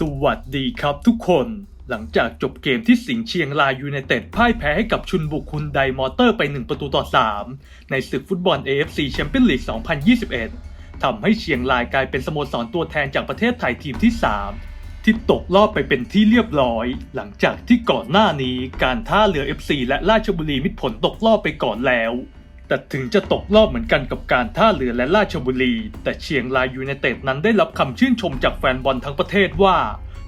สวัสดีครับทุกคนหลังจากจบเกมที่สิงห์เชียงรายยูไนเต็ดพ่ายแพ้ให้กับชุนบุกคุนไดมอเตอร์ไป 1 ประตูต่อ 3 ในศึกฟุตบอล AFC แชมเปี้ยนลีก 2021 ทำให้เชียงรายกลายเป็นสโมสรตัวแทนจากประเทศไทยทีมที่ 3 ที่ตกรอบไปเป็นที่เรียบร้อย หลังจากที่ก่อนหน้านี้การท่าเรือ FC และราชบุรีมิตรผลตกรอบไปก่อนแล้ว แต่ถึงจะตกรอบเหมือนกันกับการท่าเรือและราชบุรี แต่เชียงรายยูไนเต็ดนั้นได้รับคำชื่นชมจากแฟนบอลทั้งประเทศว่า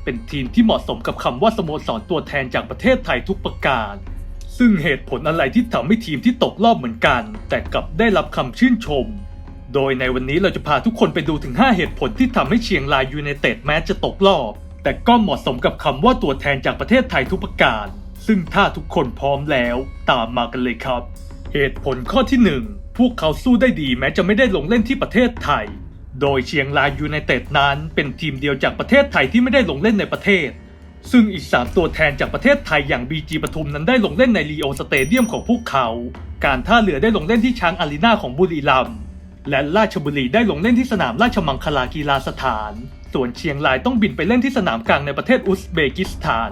เป็นทีมที่เหมาะสมกับคำว่าสโมสรตัวแทนจากประเทศไทยทุกประการ ซึ่งเหตุผลอะไรที่ทำให้ทีมที่ตกรอบเหมือนกัน แต่กลับได้รับคำชื่นชม โดยในวันนี้เราจะพาทุกคนไปดูถึง 5 เหตุผลที่ทำให้เชียงรายยูไนเต็ดแม้จะตกรอบ แต่ก็เหมาะสมกับคำว่าตัวแทนจากประเทศไทยทุกประการ ซึ่งถ้าทุกคนพร้อมแล้ว ตามมากันเลยครับ เหตุผลข้อที่ 1 พวกเขาสู้ได้ดีแม้จะไม่ได้ลงเล่นที่ประเทศไทย โดยเชียงรายยูไนเต็ดนั้นเป็นทีมเดียวจากประเทศไทยที่ไม่ได้ลงเล่นในประเทศ ซึ่งอีก3ตัวแทนจากประเทศไทยอย่าง BG ปทุมนั้นได้ลงเล่นในรีโอสเตเดียมของพวกเขา การท่าเรือได้ลงเล่นที่ช้างอารีนาของบุรีรัมย์และราชบุรีได้ลงเล่นที่สนามราชมังคลากีฬาสถาน ส่วนเชียงรายต้องบินไปเล่นที่สนามกลางในประเทศอุซเบกิสถาน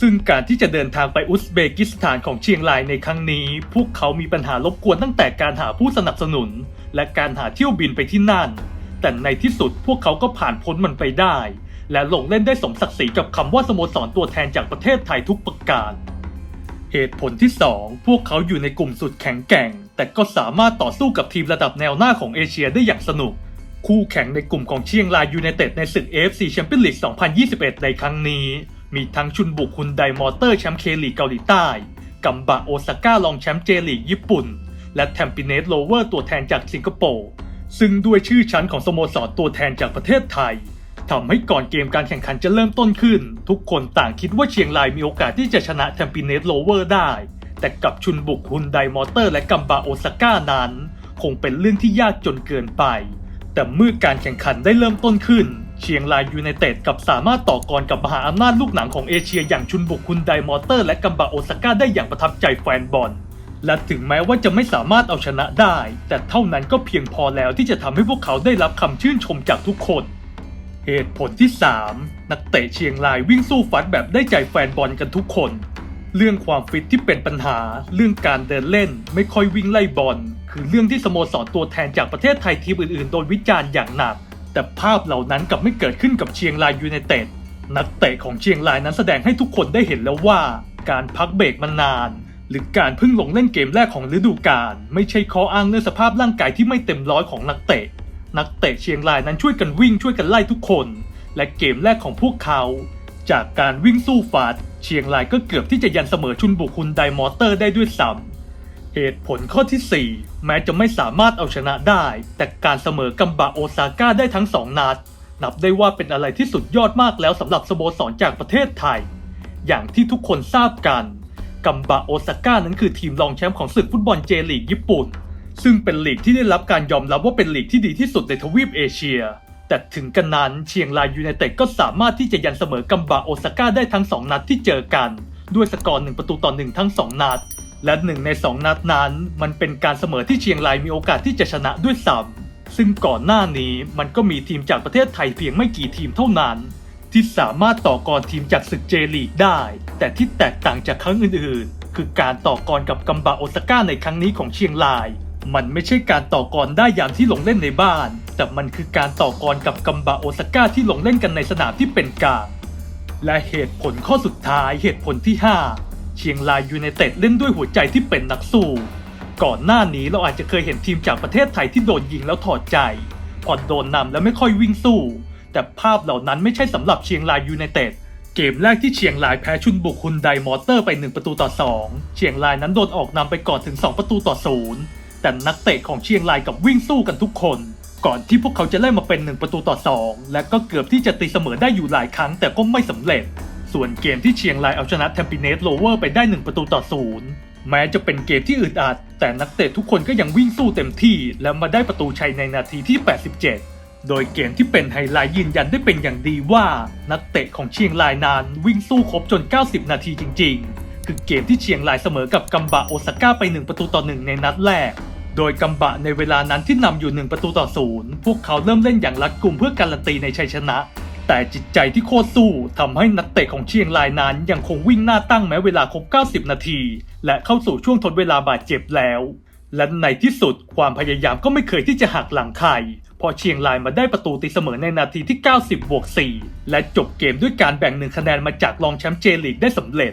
ซึ่งการที่จะเดินทางไปอุซเบกิสถานของเชียงรายในครั้งนี้ พวกเขามีปัญหารบกวนตั้งแต่การหาผู้สนับสนุน และการหาเที่ยวบินไปที่นั่น แต่ในที่สุดพวกเขาก็ผ่านพ้นมันไปได้ และลงเล่นได้สมศักดิ์ศรีกับคำว่าสโมสรตัวแทนจากประเทศไทยทุกประการเหตุผลที่ 2 พวกเขาอยู่ในกลุ่มสุดแข็งแกร่ง แต่ก็สามารถต่อสู้กับทีมระดับแนวหน้าของเอเชียได้อย่างสนุก คู่แข่งในกลุ่มของเชียงรายยูไนเต็ดในศึก AFC แชมเปี้ยนลีก 2021 ในครั้งนี้ มีทั้งชุนบุกคุนไดมอเตอร์แชมป์เคลีเกาหลีใต้ กัมบะโอซาก้ารองแชมป์เจลีกญี่ปุ่น และแทมปิเนสโลเวอร์ตัวแทนจากสิงคโปร์ซึ่งด้วยชื่อชั้นของสโมสรตัวแทนจากประเทศไทยทำให้ก่อนเกมการแข่งขันจะเริ่มต้นขึ้น ทุกคนต่างคิดว่าเชียงรายมีโอกาสที่จะชนะแทมปิเนสโลเวอร์ได้ แต่กับชุนบุกฮุนไดมอเตอร์ และกัมบาโอซาก้านั้น คงเป็นเรื่องที่ยากจนเกินไป แต่เมื่อการแข่งขันได้เริ่มต้นขึ้น เชียงรายยูไนเต็ดกับสามารถต่อกรกับมหาอำนาจลูกหนังของเอเชียอย่างชุนบุกฮุนไดมอเตอร์ และกัมบาโอซาก้าได้อย่างประทับใจแฟนบอล และถึงแม้ว่าจะไม่สามารถเอาชนะได้ แต่เท่านั้นก็เพียงพอแล้วที่จะทำให้พวกเขาได้รับคำชื่นชมจากทุกคน เหตุผลที่ 3 นักเตะเชียงรายวิ่งสู้ฟัดแบบได้ใจแฟนบอลกันทุกคน เรื่องความฟิตที่เป็นปัญหา เรื่องการเดินเล่น ไม่ค่อยวิ่งไล่บอล คือเรื่องที่สโมสรตัวแทนจากประเทศไทยทีมอื่นๆโดนวิจารณ์อย่างหนัก แต่ภาพเหล่านั้นกลับไม่เกิดขึ้นกับเชียงรายยูไนเต็ดนักเตะของเชียงรายนั้นแสดงให้ทุกคนได้เห็นแล้วว่า การพักเบรกมานาน หรือการเพิ่งลงเล่นเกมแรกของฤดูกาลไม่ใช่ข้ออ้างเรื่องสภาพร่างกายที่ไม่เต็มร้อยของนักเตะ นักเตะเชียงรายนั้นช่วยกันวิ่งช่วยกันไล่ทุกคน และเกมแรกของพวกเขา จากการวิ่งสู้ฟัดเชียงรายก็เกือบที่จะยันเสมอชุนบุกคุณไดมอเตอร์ได้ด้วยซ้ำ เหตุผลข้อที่ 4 แม้จะไม่สามารถเอาชนะได้ แต่การเสมอกัมบะโอซาก้าได้ทั้งสองนัด นับได้ว่าเป็นอะไรที่สุดยอดมากแล้วสำหรับสโมสรจากประเทศไทย อย่างที่ทุกคนทราบกัน กัมบะโอซาก้านั้นคือทีมรองแชมป์ของศึกฟุตบอลเจลีกญี่ปุ่น ซึ่งเป็นลีกที่ได้รับการยอมรับว่าเป็นลีกที่ดีที่สุดในทวีปเอเชีย แต่ถึงกันนั้นเชียงรายยูไนเต็ดก็สามารถที่จะยันเสมอกัมบะโอซาก้าได้ทั้ง 2 นัดที่เจอกัน ด้วยสกอร์หนึ่งประตูต่อหนึ่งทั้ง 2 นัด และหนึ่งใน2นัดนั้น มันเป็นการเสมอที่เชียงรายมีโอกาสที่จะชนะด้วยซ้ำซึ่งก่อนหน้านี้มันก็มีทีมจากประเทศไทยเพียงไม่กี่ทีมเท่านั้น ที่สามารถต่อกรทีมจากศึกเจลีกได้ แต่ที่แตกต่างจากครั้งอื่นๆ คือการต่อกรกับกัมบะโอซาก้าในครั้งนี้ของเชียงราย มันไม่ใช่การต่อกรได้อย่างที่ลงเล่นในบ้าน แต่มันคือการต่อกรกับกัมบะโอซาก้าที่ลงเล่นกันในสนามที่เป็นกลางและเหตุผลข้อสุดท้ายเหตุผลที่ 5 เชียงรายยูไนเต็ดเล่นด้วยหัวใจที่เป็นนักสู้ ก่อนหน้านี้เราอาจจะเคยเห็นทีมจากประเทศไทยที่โดนยิงแล้วถอดใจพอโดนนำแล้วไม่ค่อยวิ่งสู้ แต่ภาพเหล่านั้นไม่ใช่สำหรับเชียงรายยูไนเต็ดเกมแรกที่เชียงรายแพ้ชุนบุกคุนไดมอเตอร์ไป 1 ประตูต่อ 2 เชียงรายนั้นโดนออกนำไปก่อนถึง 2 ประตูต่อ 0 แต่นักเตะของเชียงรายกับวิ่งสู้กันทุกคน ก่อนที่พวกเขาจะไล่มาเป็น 1 ประตูต่อ 2 และก็เกือบที่จะตีเสมอได้อยู่หลายครั้งแต่ก็ไม่สำเร็จ ส่วนเกมที่เชียงรายเอาชนะแทมปิเนสโลเวอร์ไปได้ 1 ประตูต่อ0แม้จะเป็นเกมที่อึดอัด แต่นักเตะทุกคนก็ยังวิ่งสู้เต็มที่ และมาได้ประตูชัยในนาทีที่ 87 โดยเกมที่เป็นไฮไลท์ยืนยันได้เป็นอย่างดีว่า นักเตะของเชียงรายนานวิ่งสู้ครบจน 90 นาทีจริง ๆ คือเกมที่เชียงรายเสมอกับกัมบะโอซาก้าไป 1 ประตูต่อ1ในนัดแรก โดยกัมบะในเวลานั้นที่นำอยู่ 1 ประตูต่อ0พวกเขาเริ่มเล่นอย่างรัดกุมเพื่อการันตีในชัยชนะ แต่จิตใจที่โคตรสู้ทำให้นักเตะของเชียงรายนั้นยังคงวิ่งหน้าตั้งแม้เวลาครบ 90 นาที และเข้าสู่ช่วงทดเวลาบาดเจ็บแล้ว และในที่สุดความพยายามก็ไม่เคยที่จะหักหลังใครพอเชียงรายมาได้ประตูตีเสมอในนาทีที่ 90บวก4และจบเกมด้วยการแบ่งหนึ่งคะแนนมาจากรองแชมป์เจลีกได้สำเร็จ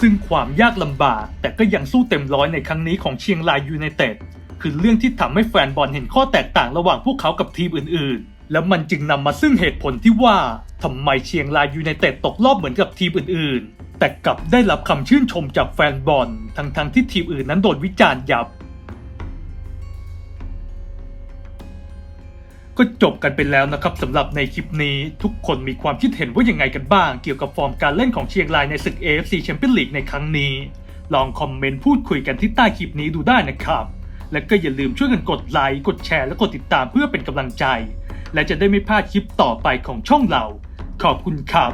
ซึ่งความยากลำบาก แต่ก็ยังสู้เต็มร้อยในครั้งนี้ของเชียงรายยูไนเต็ดคือเรื่องที่ทำให้แฟนบอลเห็นข้อแตกต่างระหว่างพวกเขากับทีมอื่นๆ แล้วมันจึงนำมาซึ่งเหตุผลที่ว่าทำไมเชียงรายยูไนเต็ดตกรอบเหมือนกับทีมอื่นๆ แต่กลับได้รับคำชื่นชมจากแฟนบอล ทั้งๆที่ทีมอื่นนั้นโดนวิจารณ์ยับ ก็จบกันไปแล้วนะครับสำหรับในคลิปนี้ทุกคนมีความคิดเห็นว่ายังไงกันบ้าง เกี่ยวกับฟอร์มการเล่นของเชียงรายในศึก AFC Champions League ในครั้งนี้ ลองคอมเมนต์พูดคุยกันที่ใต้คลิปนี้ดูได้นะครับ และก็อย่าลืมช่วยกันกดไลค์กดแชร์และกดติดตามเพื่อเป็นกำลังใจ และจะได้ไม่พลาดคลิปต่อไปของช่องเรา ขอบคุณครับ